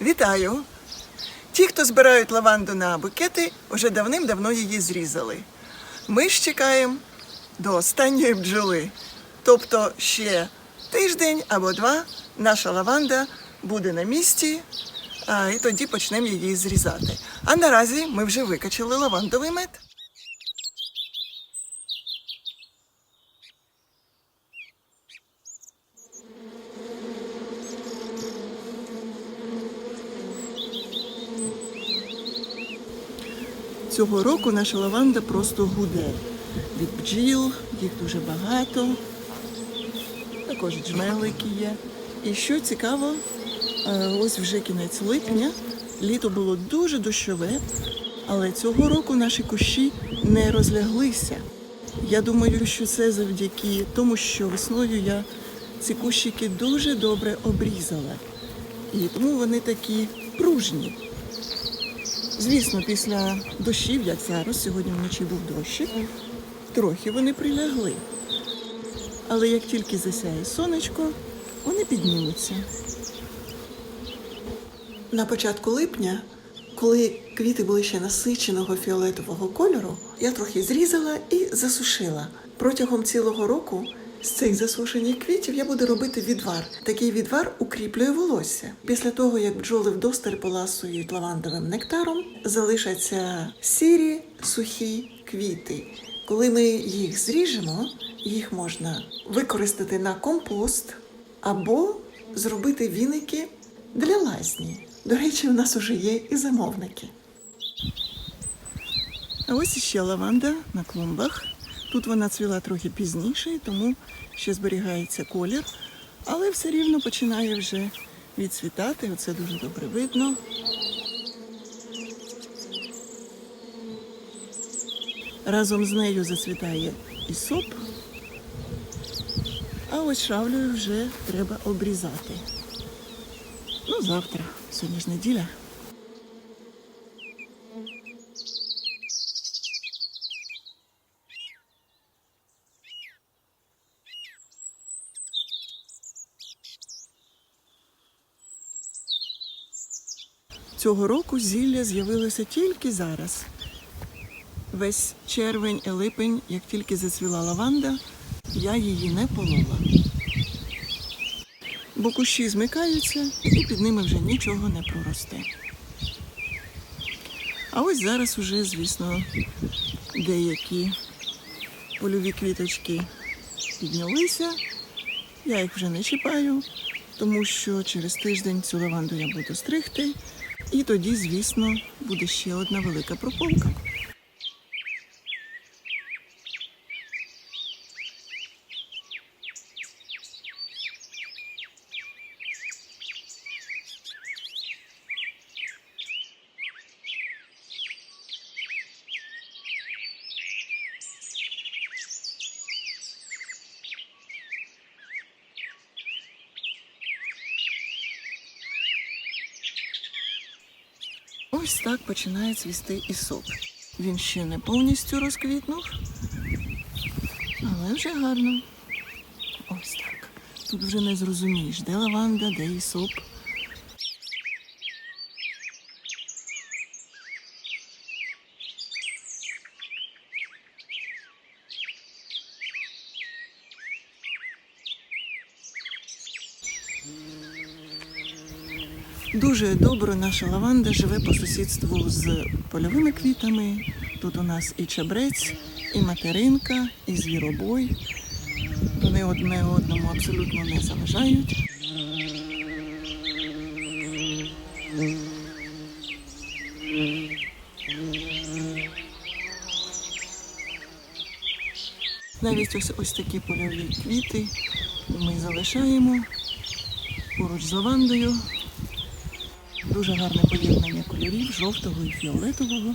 Вітаю! Ті, хто збирають лаванду на букети, вже давним-давно її зрізали. Ми ж чекаємо до останньої бджоли. Тобто ще тиждень або два наша лаванда буде на місці, і тоді почнемо її зрізати. А наразі ми вже викачали лавандовий мед. Цього року наша лаванда просто гуде. Від бджіл, їх дуже багато. Також джмелики є. І що цікаво, е, ось вже кінець липня, літо було дуже дощове, але цього року наші кущі не розляглися. Я думаю, що це завдяки тому, що весною я ці кущики дуже добре обрізала. І тому вони такі пружні. Звісно, після дощів, як зараз, сьогодні вночі був дощик, трохи вони прилягли. Але як тільки засяє сонечко, вони піднімуться. На початку липня, коли квіти були ще насиченого фіолетового кольору, я трохи зрізала і засушила. Протягом цілого року з цих засушених квітів я буду робити відвар. Такий відвар укріплює волосся. Після того, як бджоли вдосталь поласують лавандовим нектаром, залишаться сірі сухі квіти. Коли ми їх зріжемо, їх можна використати на компост або зробити віники для лазні. До речі, у нас уже є і замовники. А ось іще лаванда на клумбах. Тут вона цвіла трохи пізніше, тому ще зберігається колір, але все рівно починає вже відцвітати. Оце дуже добре видно. Разом з нею зацвітає і соп. А ось шавлею вже треба обрізати. Ну, завтра, сьогодні ж неділя. Цього року зілля з'явилося тільки зараз. Весь червень і липень, як тільки зацвіла лаванда, я її не полола. Бо кущі змикаються і під ними вже нічого не проросте. А ось зараз уже, звісно, деякі польові квіточки піднялися. Я їх вже не чіпаю, тому що через тиждень цю лаванду я буду стригти. І тоді, звісно, буде ще одна велика прополка. Ось так починає цвісти і сок. Він ще не повністю розквітнув, але вже гарно. Ось так. Тут вже не зрозумієш, де лаванда, де ісоп. Дуже добре наша лаванда живе по сусідству з польовими квітами. Тут у нас і чабрець, і материнка, і звіробой. Вони одне одному абсолютно не заважають. Навіть ось, ось такі польові квіти ми залишаємо поруч з лавандою. Дуже гарне поєднання кольорів жовтого і фіолетового.